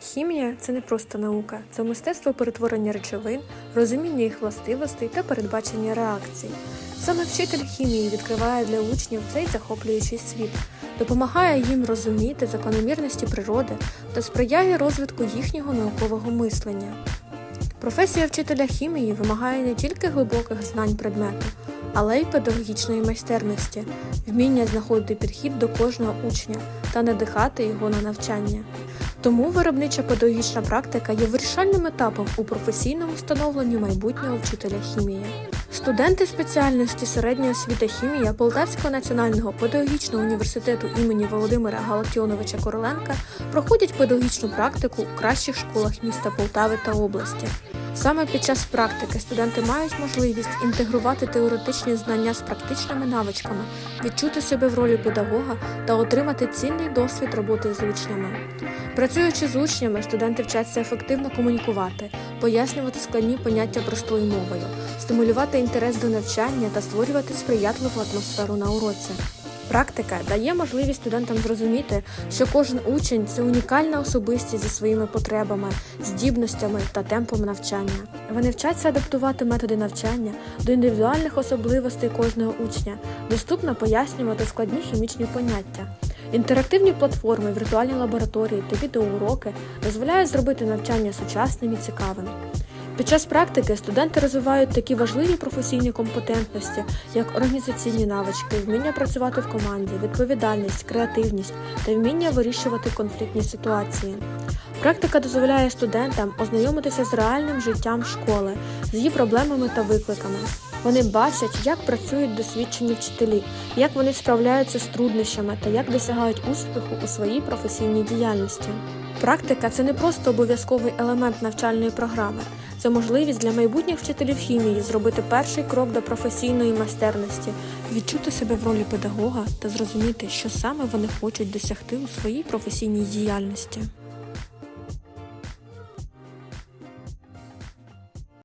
Хімія це не просто наука, це мистецтво перетворення речовин, розуміння їх властивостей та передбачення реакцій. Саме вчитель хімії відкриває для учнів цей захоплюючий світ, допомагає їм розуміти закономірності природи та сприяє розвитку їхнього наукового мислення. Професія вчителя хімії вимагає не тільки глибоких знань предмету, але й педагогічної майстерності, вміння знаходити підхід до кожного учня та надихати його на навчання. Тому виробнича педагогічна практика є вирішальним етапом у професійному встановленні майбутнього вчителя хімії. Студенти спеціальності середня освіта хімія Полтавського національного педагогічного університету імені Володимира Галактіоновича Короленка проходять педагогічну практику у кращих школах міста Полтави та області. Саме під час практики студенти мають можливість інтегрувати теоретичні знання з практичними навичками, відчути себе в ролі педагога та отримати цінний досвід роботи з учнями. Працюючи з учнями, студенти вчаться ефективно комунікувати, пояснювати складні поняття простою мовою, стимулювати інтерес до навчання та створювати сприятливу атмосферу на уроці. Практика дає можливість студентам зрозуміти, що кожен учень це унікальна особистість зі своїми потребами, здібностями та темпом навчання. Вони вчаться адаптувати методи навчання до індивідуальних особливостей кожного учня, доступно пояснювати складні хімічні поняття. Інтерактивні платформи, віртуальні лабораторії та відеоуроки дозволяють зробити навчання сучасним і цікавим. Під час практики студенти розвивають такі важливі професійні компетентності, як організаційні навички, вміння працювати в команді, відповідальність, креативність та вміння вирішувати конфліктні ситуації. Практика дозволяє студентам ознайомитися з реальним життям школи, з її проблемами та викликами. Вони бачать, як працюють досвідчені вчителі, як вони справляються з труднощами та як досягають успіху у своїй професійній діяльності. Практика це не просто обов'язковий елемент навчальної програми, це можливість для майбутніх вчителів хімії зробити перший крок до професійної майстерності, відчути себе в ролі педагога та зрозуміти, що саме вони хочуть досягти у своїй професійній діяльності.